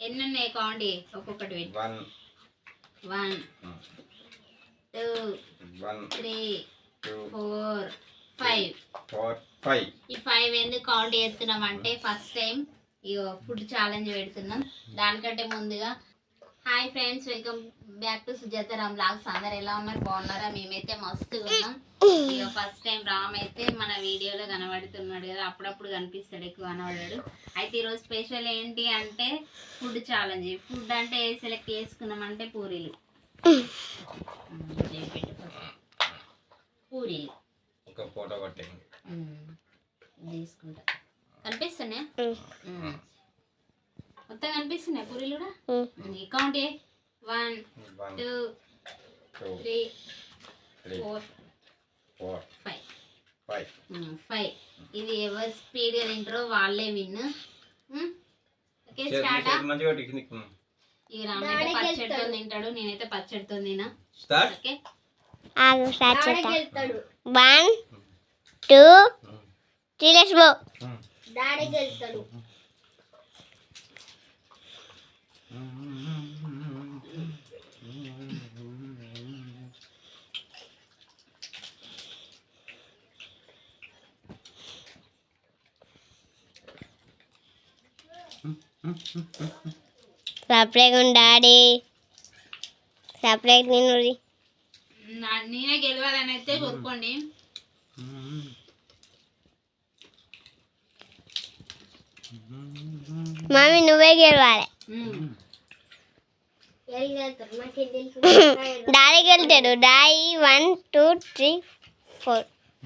ఎన్ని ఉన్నాయి కౌంట్ చేయి. ఒక్కొక్కటి one. One two. One. Three. Four. Five. Four. Five. ఈ ఫైవ్ ఎందుకు కౌంట్ చేస్తున్నాం అంటే ఫస్ట్ టైం ఈ ఫుడ్ ఛాలెంజ్ పెడుతున్నాం. దానికంటే ముందుగా hi friends welcome back to Sujatha Ram vlogs అందరు ఎలా ఉన్నారు? బాగున్నారా? మేమైతే మస్తు ఉన్నాం. ఇక ఫస్ట్ టైం రామ్ అయితే మన వీడియోలో కనబడుతున్నాడు కదా అప్పుడప్పుడు కనిపిస్తాడు ఎక్కువ కనబడాడు అయితే ఈరోజు స్పెషల్ ఏంటి అంటే ఫుడ్ ఛాలెంజ్ ఫుడ్ అంటే సెలెక్ట్ చేసుకున్నాం అంటే పూరీలు. పూరీలు. తీసుకుంటా. కనిపిస్తున్నాయి? మొత్తం కనిపిస్తున్నాయి పూరీలు కూడా? కౌంట్ ఏ? One two three four four five five ఇది ఎవరు స్పీడ్గా తింటారో వాళ్ళే విన్ ఓకే స్టార్ట్ ఈ పచ్చడితో తింటాడు నేనైతే పచ్చడితో తినా స్టార్ట్ ఓకే. ఆగు స్టార్ట్ చేస్తా one two three let's go డాడీకి వెళ్తాడు. Separate daddy. సపరేట్ నేను నేనే గెలవాలని అయితే కోరుకోండి. మమ్మీ నువ్వే గెలవాలి. డాడీకి వెళ్తాడు. Daddy one two three four.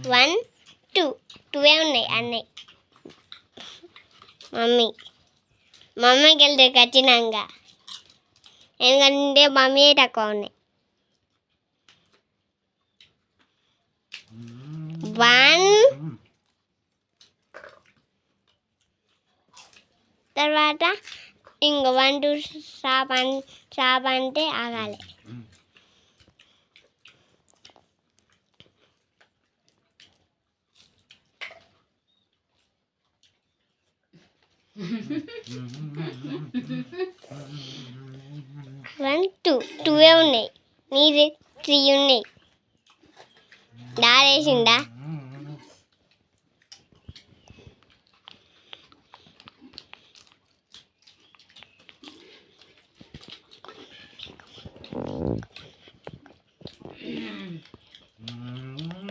One two. టూవే ఉన్నాయి అన్నయ్య మమ్మీ. మమ్మీకి వెళ్తాడు ఖచ్చితంగా. ఎందుకంటే మమ్మీ తక్కువ ఉన్నాయి. వన్. తర్వాత ఇంకో వన్ టూ షాప్ అన్ షాప్ అంటే ఆగాలి. వన్ టూ టూవే ఉన్నాయి. నీది త్రీ ఉన్నాయి. దారేసిందా?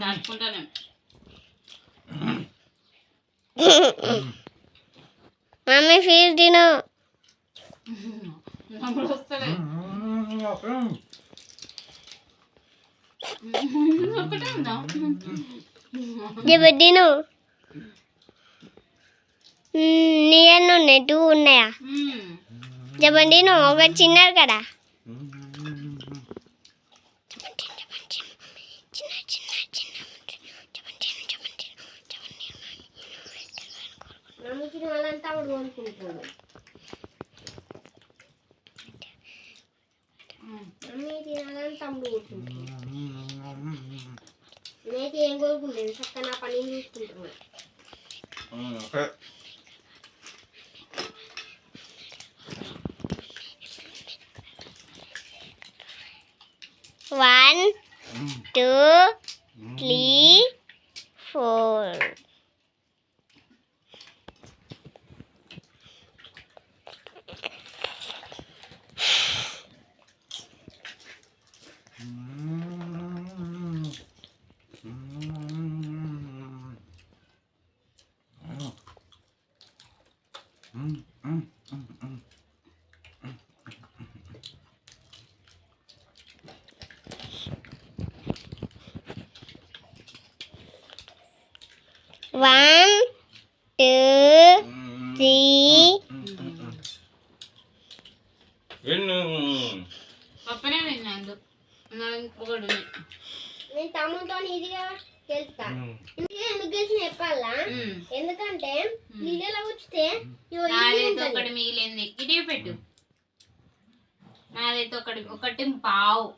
దాచుకుంటాను. మమ్మీ ఫీజు తిను. తిను. నీ అన్న ఉన్నాయి టూ ఉన్నాయా. చెప్పండి నువ్వు ఒకటి చిన్నారు కదా. నేనైతే ఏం కోరుకుంటుంది చక్కగా నా పని చూసుకుంటున్నా okay one two three four one two three ఎన్ను పక్కనే తిన్నాను నా ఇంకొకటి. నేను తమ్ముతో ఇదిగా ఇందుకే ఎందుకు గెలిచిన చెప్పాలా. ఎందుకంటే నీళ్ళలో నాదైతే ఒకటి మిగిలింది. ఇదే పెట్టు. నాదైతే ఒకటి ఒకటి పావు.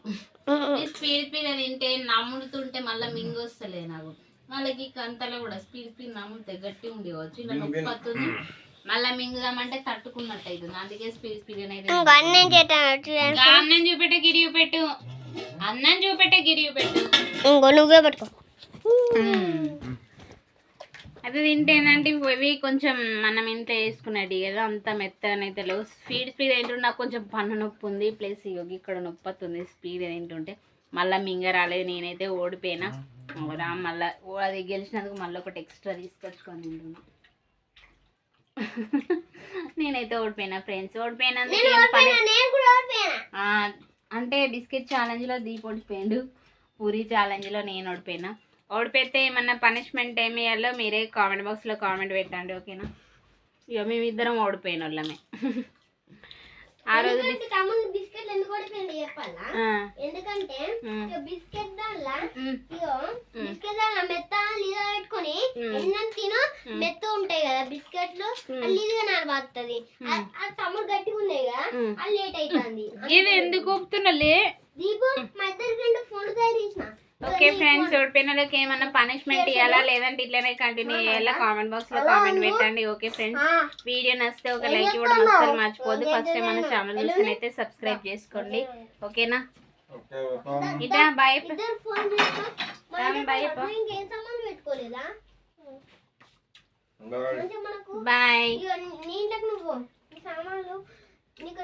స్పీడ్ స్పీడ్ తింటే నమ్ముడుతుంటే మళ్ళీ మింగొస్తలేదు నాకు. వాళ్ళకి కంతలో కూడా స్పీడ్ స్పీడ్ నమ్ముతే గట్టి ఉండేవచ్చు ఇలా. నొప్పి మళ్ళా మింగుదామంటే తట్టుకున్నట్టు అవుతుంది అందుకే స్పీడ్ స్పీడ్ అనేది అన్నం చేస్తాను అన్నం చూపెట్టే గిరి చూపెట్టు అన్నం చూపెట్టే గిరి చూపెట్టు ఇంకో నువ్వే పట్టుకో. అది తింటే ఏంటంటే ఇవి కొంచెం మనం ఇంట్లో వేసుకునేది కదా అంత మెత్తగానైతే లేవు. స్పీడ్ స్పీడ్ ఏంటంటే నాకు కొంచెం పన్ను నొప్పి ఉంది. ప్లస్ ఇగో ఇక్కడ నొప్పి వస్తుంది స్పీడ్ ఏంటుంటే మళ్ళీ మింగ రాలేదు నేనైతే ఓడిపోయినా. మళ్ళీ అది గెలిచినందుకు మళ్ళీ ఒకటి ఎక్స్ట్రా తీసుకొచ్చుకొని తింటున్నా. నేనైతే ఓడిపోయినా ఫ్రెండ్స్ ఓడిపోయాను అంటే బిస్కెట్ ఛాలెంజ్లో దీప్ ఓడిపోయాడు పూరి ఛాలెంజ్లో నేను ఓడిపోయినా. ఓడిపోతే ఏమన్నా పనిష్మెంట్ ఏమి ఇవ్వాలో మీరే కామెంట్ బాక్స్లో కామెంట్ పెట్టండి ఓకేనా? ఇక మేమిద్దరం ఓడిపోయిన వాళ్ళమే ఆ రోజు బిస్- తమ్ముడు బిస్కెట్ ఎందుకు ఓడిపోయింది చెప్పాలా? ఎందుకంటే ఉమ్, ఇక బిస్కెట్ దానిలా ఉమ్, ఇగో బిస్కెట్ దానిలా మెత్త లీద పెట్టుకొని ఉమ్. ఎన్నం తినో ఉమ్. మెత్త ఉంటాయి కదా బిస్కెట్లు నానబాతుంది తమ్ముడు గట్టిగా ఉన్నాయి కదా. అది లేట్ అవుతుంది ఇది ఎందుకు ఒప్పుతున్నలే? దీపు మా ఫోన్లు తయారు చేసిన. ఓకే ఫ్రెండ్స్ ఓడిపోయిన వాళ్ళకి ఏమన్నా పనిష్మెంట్ ఇవ్వాలా లేదంటే ఇట్లనే కంటిన్యూ చేయాలా? కామెంట్ బాక్స్లో కామెంట్ పెట్టండి. ఓకే ఫ్రెండ్స్ వీడియో నచ్చితే ఒక లైక్ ఇవ్వడం అస్సలు మర్చిపోద్దు ఫస్ట్ టైం మన ఛానల్ చూసినైతే సబ్స్క్రైబ్ చేసుకోండి. ఓకేనా? Okay okay. ఇదా బాయ్ ఫోన్ చేసిన. బాయ్ పెట్టుకోలేదా? బాయ్ ఇగో నీ ఇంట్లోకి నువ్వు ఈ సామాన్లు నీకు